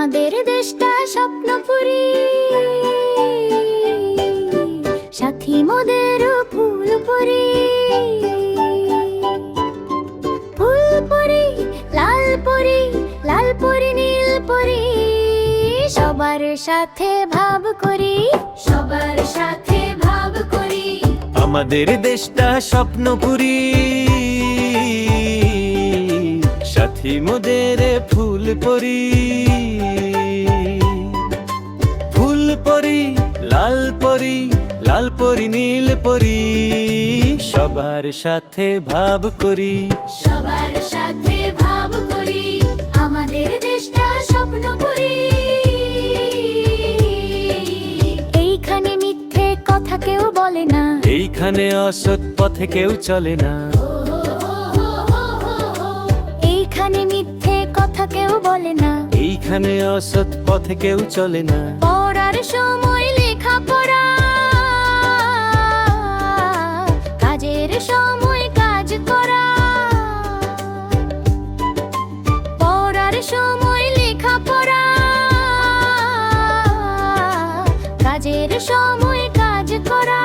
আমাদের দেশটা স্বপ্নপুরী। সাথী মোদের ফুলপুরি। ফুলপুরি, লালপুরি লালপুরি, নীলপুরি, সবার সাথে ভাব করি। সবার সাথে ভাব করি। আমাদের দেশটা স্বপ্নপুরী। সাথী মোদের ফুল পরি লাল পরি লাল পরি নীল পরি সবার সাথে ভাব করি। সবার সাথে ভাব করি আমাদের দেশটা স্বপ্ন করি। এইখানে মিথ্যে কথা কেউ বলে না। এইখানে অসৎ পথে কেউ চলে না। এইখানে মিথ্যে কথা কেউ বলে না। এইখানে অসৎ পথে কেউ চলে না। পড়ার সময় কাজের সময় কাজ করা। পড়ার সময় লেখা পড়া কাজের সময় কাজ করা।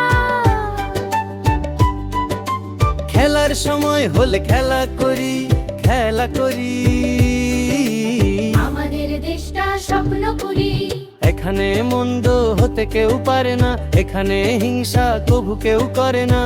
খেলার সময় হলে খেলা করি খেলা করি। এখানে মন্দ হতে কেউ পারে না এখানে হিংসা কভু কেউ করে না।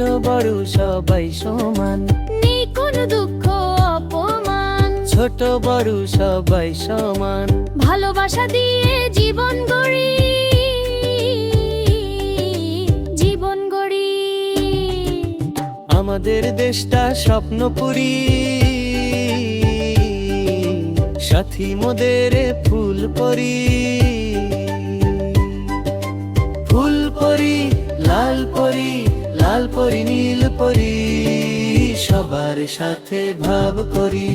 বড় সবাই সমান। নেই কোনো দুঃখ অপমান। ছোট বড় সবাই সমান। ভালোবাসা দিয়ে জীবন গড়ি। জীবন গড়ি। আমাদের দেশটা স্বপ্নপুরী। সাথী মোদের ফুল পরি। ফুল পরি লাল পরি লাল পরি, নীল পরি, সবার সাথে ভাব করি।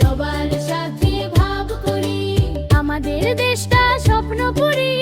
সবার সাথে ভাব করি। আমাদের দেশটা স্বপ্ন পুরি